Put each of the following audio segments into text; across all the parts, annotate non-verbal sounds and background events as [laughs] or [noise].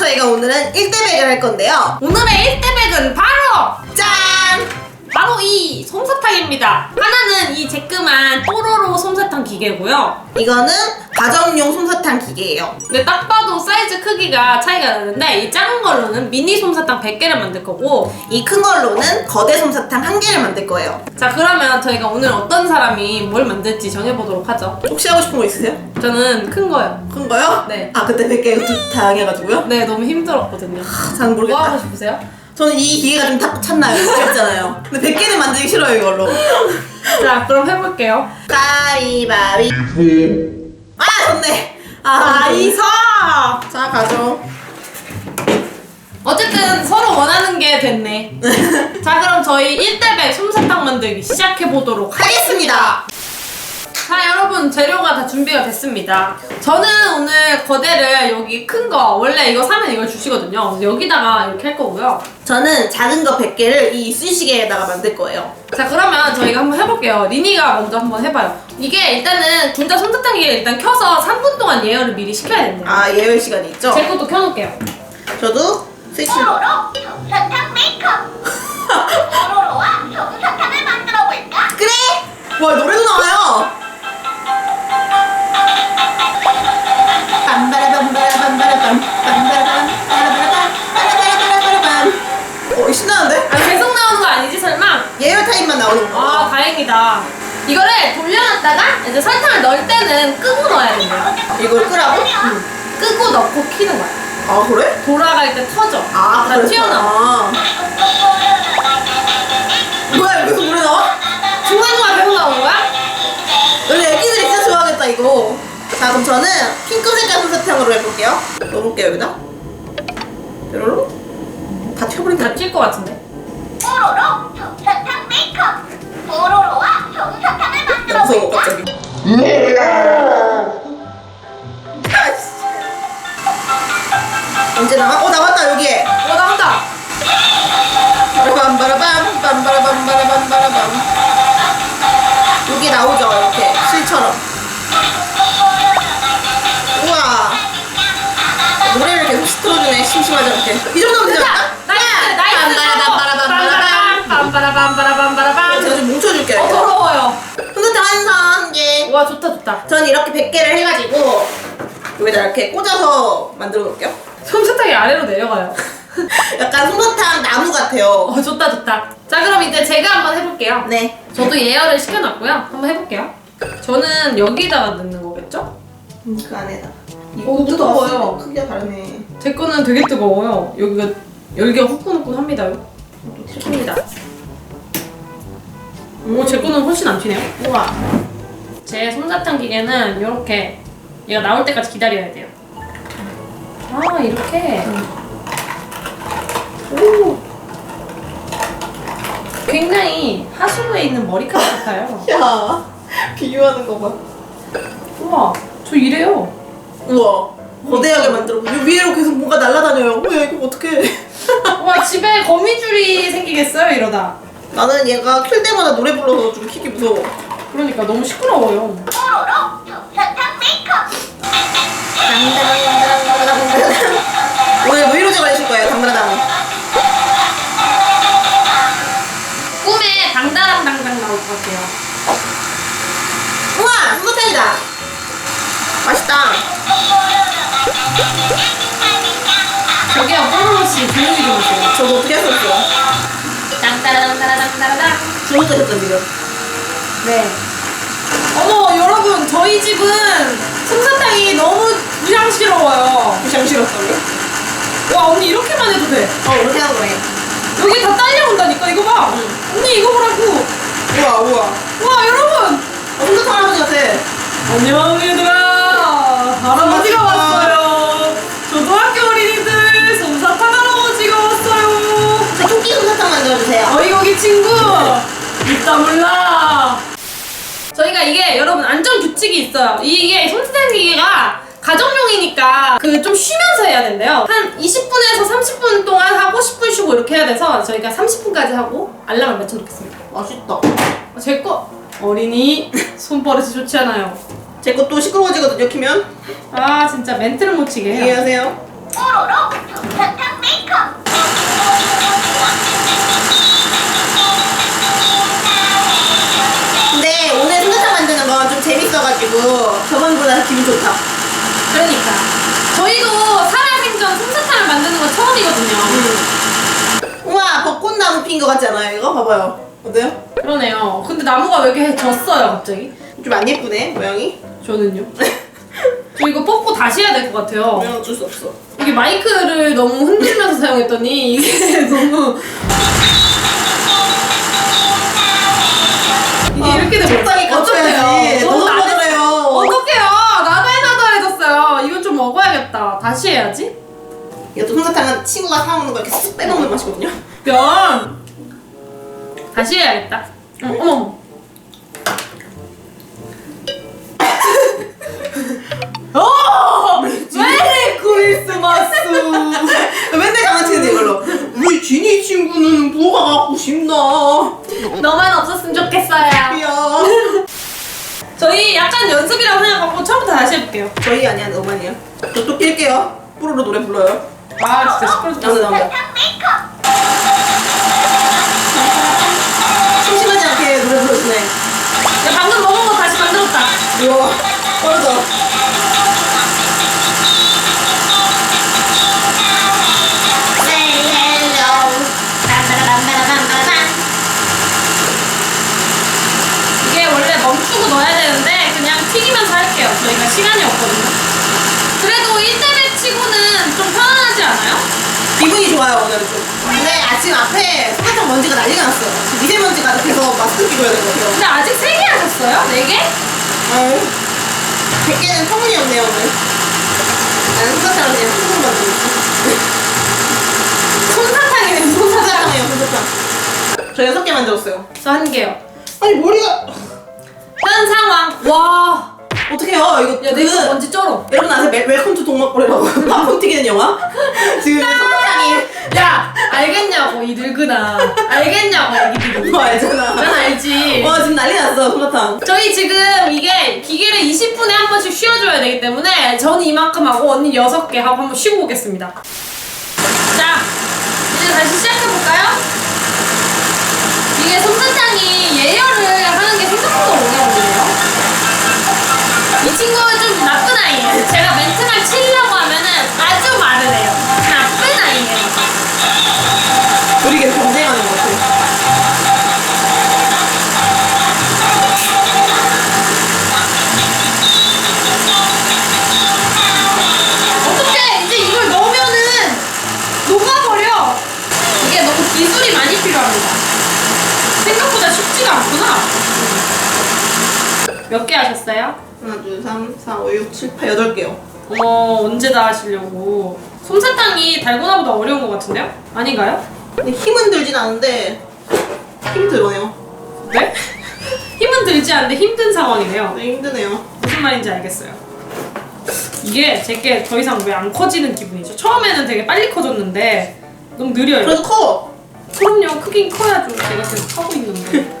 저희가 오늘은 1대100을 할 건데요. 오늘의 1대백은 바로 짠! 바로 이 솜사탕입니다. 하나는 이 쬐끄만 뽀로로 솜사탕 기계고요. 이거는 가정용 솜사탕 기계예요. 근데 딱 봐도 사이즈 크기가 차이가 나는데 이 작은 걸로는 미니 솜사탕 100개를 만들 거고 이 큰 걸로는 거대 솜사탕 한 개를 만들 거예요. 자 그러면 저희가 오늘 어떤 사람이 뭘 만들지 정해보도록 하죠. 혹시 하고 싶은 거 있으세요? 저는 큰 거요. 큰 거요? 네. 아 그때 100개 두- 다양해가지고요? 네 너무 힘들었거든요. 잘뭐 모르겠다. 하고 싶으세요? 저는 이 기계가 좀 탁 찼나요? 어렵잖아요. 근데 100개는 만들기 싫어요 이걸로. 자 그럼 해볼게요. 가위바위. 아 좋네. 아 아이서! 자 가죠. 어쨌든 서로 원하는 게 됐네. [laughs] 자 그럼 저희 1대100 솜사탕 만들기 시작해보도록 하겠습니다. 하겠습니다. 자 여러분 재료가 다 준비가 됐습니다. 저는 오늘 거대를 여기 큰 거 원래 이거 사면 이걸 주시거든요. 그래서 여기다가 이렇게 할 거고요. 저는 작은 거 100개를 이 이쑤시개에다가 만들 거예요. 자 그러면 저희가 한번 해볼게요. 리니가 먼저 한번 해봐요. 이게 일단은 둘 다 손톱탕기를 일단 켜서 3분 동안 예열을 미리 시켜야 된대요. 아 예외 시간이 있죠? 제 것도 켜놓을게요. 저도 스위치를 뽀로로 솜사탕 메이크업 뽀로로와 솜사탕을 만들어 볼까? 그래! 와 노래도 나와요. 어 신나는데? 아 계속 나오는 거 아니지 설마? 예열 타임만 나오는 거. 아 다행이다. 이거를 돌려놨다가 이제 설탕을 넣을 때는 끄고 넣어야 된대요. 이걸 끄라고? 응. 끄고 넣고 키는 거야. 아 그래? 돌아갈 때 터져. 아 다 그랬구나. 튀어나와. 뭐야 여기서 노래 나와? 중간중간 계속 나오는 거야? 우리 애기들이 진짜 좋아하겠다 이거. 자 그럼 저는 핑크 색깔 솜사탕으로 해볼게요. 넣어볼게요 여기다. 뾰로로. 다 튀어버린다. 다튈것 같은데. 뽀로로 솜사탕 메이크업 뽀로로와 솜사탕을 만들어 무서워 볼까? 갑자기. 아이씨. 언제 나와? 어 나왔다 여기에. 어 나온다. 빠라밤 바라밤 빰바라밤 바라밤 바라밤 여기 나오죠 이렇게 실처럼 틀어주네 심심하지 않게 이 정도면 되지 않을까? 나이스 나이스. 빰바라밤바라밤바라밤 빰바라밤바라밤바라밤. 제가 좀 뭉쳐줄게요 어 더러워요. 손톱 완성 한개 와 좋다 좋다. 저는 이렇게 100개를 해가지고 여기다 이렇게 꽂아서 만들어 놓을게요 솜사탕이 아래로 내려가요. [laughs] 약간 솜사탕 나무 같아요 어 좋다 좋다. 자 그럼 이제 제가 한번 해볼게요. 네 저도 예열을 시켜놨고요. 한번 해볼게요. 저는 여기다가 넣는 거겠죠? 음, 그 안에다 오, 뜨거워요. 크기가 다르네 제 거는 되게 뜨거워요. 여기가 열기가 후끈후끈합니다요. 칩니다. 오, 제 거는 훨씬 안 튀네요. 우와 제 솜사탕 기계는 이렇게 얘가 나올 때까지 기다려야 돼요. 아 이렇게. 오. 굉장히 하수구에 있는 머리카락 같아요. [laughs] 야 비유하는 거 봐. 우와, 저 이래요. 우와 거대하게 만들어. 요 위로 계속 뭔가 날아다녀요. 어, 야 이거 어떡해. [laughs] 와 집에 거미줄이 생기겠어요 이러다. 나는 얘가 킬 때마다 노래 불러서 좀 키기 무서워. 그러니까 너무 시끄러워요. 뽀로로 솜사탕 메이크업 오늘 브이로그 하실 거예요, 당당당. 꿈에 당다랑당당 나올 것 같아요. 우와, 솜사탕이다. 맛있다. 저기요 뽀로로 씨 조용히 좀 하세요. 저도 어떻게 없어요. 땅따라당따라당따라당. 저것도 했던 지금. 네. 어머 여러분 저희 집은 솜사탕이 너무 부양스러워요. 부장 싫었어요. 와 언니 이렇게만 해도 돼. 어, 이렇게 하는 거네. 여기 다 딸려온다니까 이거 봐. 언니 이거 보라고. 우와, 우와. 와 여러분. 어, 솜사탕 할아버지 같아. 안녕 얘들아. 할아버지가 왔어요. 초등학교 어린이들 솜사탕 할아버지가 왔어요. 저 토끼 솜사탕 만들어주세요. 어이 거기 친구 있다 몰라 저희가 이게 여러분 안전 규칙이 있어요 이게 손수된 기계가 가정용이니까 그 좀 쉬면서 해야 된대요 한 20분에서 30분 동안 하고 10분 쉬고 이렇게 해야 돼서 저희가 30분까지 하고 알람을 맞춰놓겠습니다 맛있다. 제 거 어린이 손버릇이 좋지 않아요 제 것도 시끄러워지거든요, 키면. 아 진짜 멘트를 못 치게 해요 이해하세요? 뽀로로 솜사탕 메이크업 근데 오늘 솜사탕 만드는 거좀 재밌어가지고 저번보다 기분 좋다. 그러니까 저희도 살아생전 솜사탕을 만드는 건 처음이거든요. 우와 벚꽃나무 핀거 같지 않아요 이거? 봐봐요. 어때요? 그러네요. 근데 나무가 왜 이렇게 졌어요 갑자기? 좀 안 예쁘네 모양이. 저는요. [laughs] 저 이거 뽑고 다시 해야 될 것 같아요. 모양 어쩔 수 없어. 이게 마이크를 너무 흔들면서 사용했더니 이게 [laughs] 너무 이게 이렇게 되면 적당히. 어떡해요? 너무 나도- 힘들어요. 어떡해요? 나달나달해졌어요. 이건 좀 먹어야겠다. 다시 해야지. 이것도 솜사탕은 친구가 사오는 거 이렇게 쓱 빼먹는 맛이거든요. 면 다시 해야겠다. 어, 어머. 맨날 장난치는데 이걸로. 우리 지니 친구는 뭐가 갖고 싶나? 너만 없었으면 좋겠어요. 귀여워. 저희 약간 연습이라고 생각하고 처음부터 다시 해볼게요. 저희 아니야 너만이야. 저또 낄게요. 뽀로로 노래 불러요. 아 진짜 시끄러워. 나도 나도. 솜사탕 메이크업 심심하지 않게 노래 불러주네. 야, 방금 먹은 거 다시 만들었다. 이거 빠르다. 아침 앞에 솜사탕 먼지가 난리가 났어요. 지금 미세먼지 가득해서 마스크 끼고 해야 같아요. 근데 아직 3개 하셨어요? 4개? 아유, 100개는 터무니없네요 오늘. 나는 솜사탕을 그냥 콩콩 만들고 있어. 솜사탕. 솜사탕이에요 솜사탕. 저 6개 만들었어요. 저 한 개요. 아니 머리가 현 상황. 와. 어떡해요 이거 야, 그 내가 먼지 쩔어. 여러분 아세요? 웰- 웰컴 투 동막골이라고 [laughs] 팝콘 튀기는 영화? 지금 솜사탕이 야, 알겠냐고, 이 늙은아. 알겠냐고, 애기들이. 뭐 알잖아. 난 알지. 와 지금 난리 났어 솜사탕. 저희 지금 이게 기계를 20분에 한 번씩 쉬어줘야 되기 때문에 저는 이만큼 하고 언니 6개 하고 한번 쉬고 오겠습니다. 자, 이제 다시 시작해볼까요? 이게 솜사탕이 예열을 하는 게 생각보다 걸리네요. 이 친구는 좀 나쁜 아이예요. 제가 멘트를 치 오육칠팔 여덟 개요. 어머, 언제 다 하시려고. 솜사탕이 달고나보다 어려운 것 같은데요? 아닌가요? 근데 힘은 들진 않은데 힘 들어요. 네? 힘은 들지 않는데 힘든 상황이네요. 네 힘드네요. 무슨 말인지 알겠어요. 이게 제게 더 이상 왜 안 커지는 기분이죠? 처음에는 되게 빨리 커졌는데 너무 느려요. 그래도 커. 그럼요 크긴 커야죠 제가 계속 하고 있는데 [laughs]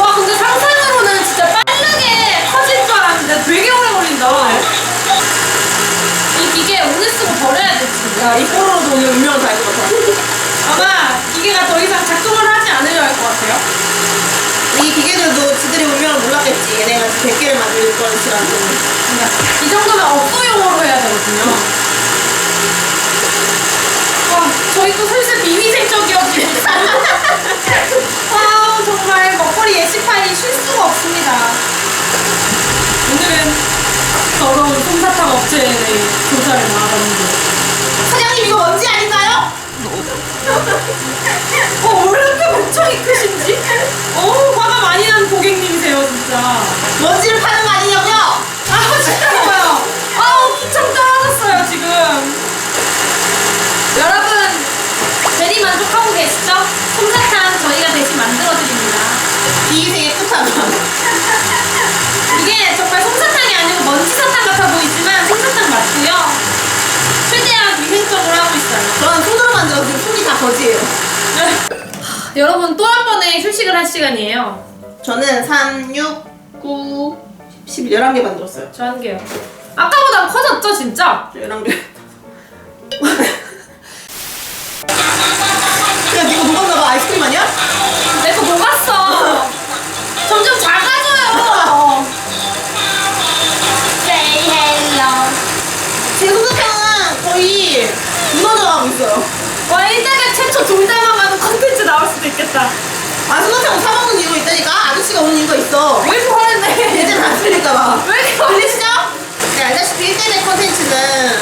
와 근데 상상으로는 진짜 빠르게 커질 줄 알았는데 되게 오래 걸린다 이 기계 오늘 쓰고 버려야 돼 진짜 야, 이 뽀로로도 오늘 운명을 다할 것 같아. 아마 기계가 더 이상 작동을 하지 않으려 할 것 같아요 이 기계들도 지들의 운명을 몰랐겠지. 얘네가 100개를 만들 거는 시간 때문에. 그러니까 이 정도면 업소용으로 해야 되거든요 와 저희 또 슬슬 비위생적이어지고 아 정말 먹거리 예시판이 쉴 수가 없습니다 오늘은 더러운 솜사탕 대해 조사를 나가봤는데 사장님 이거 먼지 아닌가요? 어, 왜 이렇게 목청이 크신지? 어우, 화가 많이 난 고객님이세요, 진짜. 먼지를 파는 여러분, 또 한 번의 휴식을 할 시간이에요. 저는 3, 6, 9, 10, 11개 만들었어요. 저 한 개요. 아까보다 커졌죠, 진짜? 11개. [laughs] 야, 이거 녹았나 봐. 아이스크림 아니야? 내거 녹았어. 점점 작아져요. Say hello. 제 솜사탕은 거의 무너져가고 있어요. 와, 일대가 최초 돌담아가는 컨텐츠 나올 수도 있겠다. 아, 솜사탕 사먹는 이유가 있다니까? 이유가 있어. 왜 이렇게 화내네? 예전 안 틀릴까봐. 왜 이렇게? 들리시죠? 네, 알다시피 1대1 컨텐츠는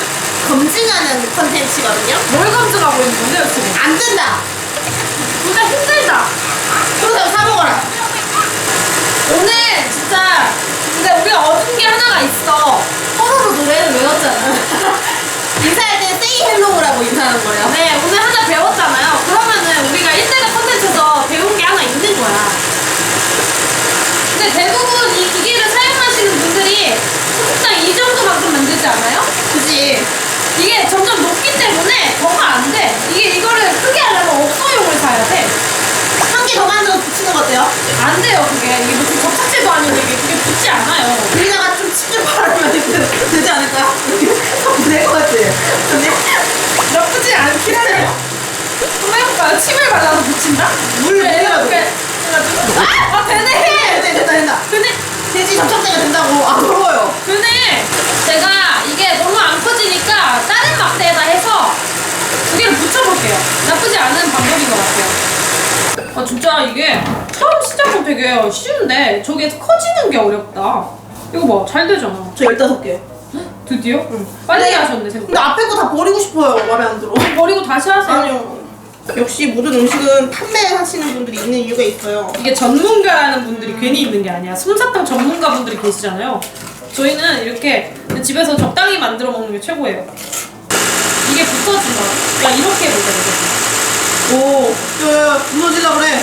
검증하는 컨텐츠거든요. 뭘 검증하고 있는 건데요, 지금? 안 된다! 진짜 힘들다. 솜사탕 사먹어라. 오늘 진짜 근데 우리가 얻은 게 하나가 있어. 서로로 노래를 외웠잖아. [laughs] 인사할 때 세이 헬로우라고 인사하는 거예요. 네, 오늘 하나 배웠잖아요. 그러면은 우리가 1대가 컨텐츠에서 배운 게 하나 있는 거야. 근데 대부분 이 기기를 사용하시는 분들이 소속당 이 정도만큼 만들지 않아요? 그지? 이게 점점 높기 때문에 더가 안 돼. 이게 이거를 크게 하려면 업소용을 사야 돼. 한 개 더 만들어서 붙이는 거 어때요? 안 돼요, 그게. 이게 무슨 접착제도 아니고 이게 그게 붙지 않아요. 우리나라 좀 집중 바르면 되지 않을까요? 될것 같지? 근데 나쁘지 않긴 하네요. 한번 해볼까요? 침을 발라서 붙인다? 물 네, 먹으라고. 이렇게 해가지고. 아, 아, 되네! 네, 된다, 된다. 근데, 돼지 접착제가 된다고. 아, 부러워요. 근데 제가 이게 너무 안 커지니까 다른 막대에다 해서 두 개를 붙여볼게요. 나쁘지 않은 방법인 것 같아요. 아, 진짜 이게 처음 시작은 되게 쉬운데 저게 커지는 게 어렵다. 이거 봐, 잘 되잖아. 저 15개. 드디어? 빨리 근데- 하셨네, 근데 생각보다. 앞에 거 다 버리고 싶어요. 마음에 안 들어. 버리고 다시 하세요. 아니요. 역시 모든 음식은 판매하시는 분들이 있는 이유가 있어요. 이게 전문가라는 분들이 괜히 있는 게 아니야. 솜사탕 전문가 분들이 계시잖아요. 저희는 이렇게 집에서 적당히 만들어 먹는 게 최고예요. 이게 붙어진다. 야 이렇게 해보자 이거. 오, 그래.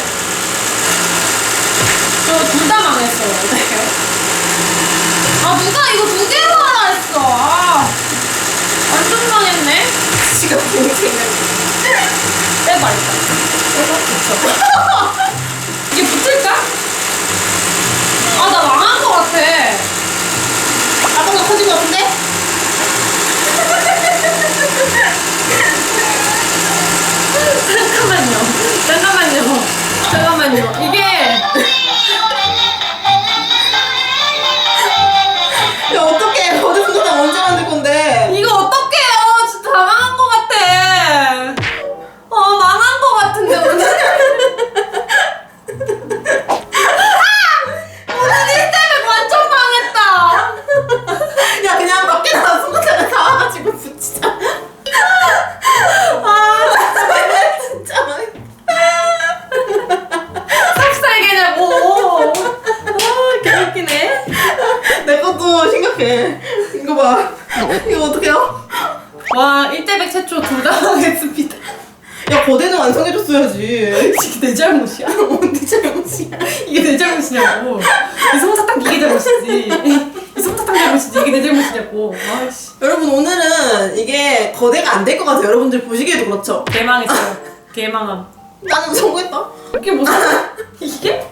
저둘 다 망했어요. 어떡해요? 아 누가 이거 두 개로 하라 했어. 아 완전 망했네. 지금 동생은. 이게 붙을까? 아 나 망한 것 같아. 아빠가 커진 것 같은데? 잠깐만요. 잠깐만요. 잠깐만요. 이게 이 솜사탕 이게 잘못이지. 이 솜사탕 잘못이지. 이게 내 잘못이냐고. 아이씨. 여러분, 오늘은 이게 거대가 안 될 것 같아요. 여러분들 보시기에도 그렇죠. 개망했어요. 개망함. 나는 성공했다. 이게 무슨 이게?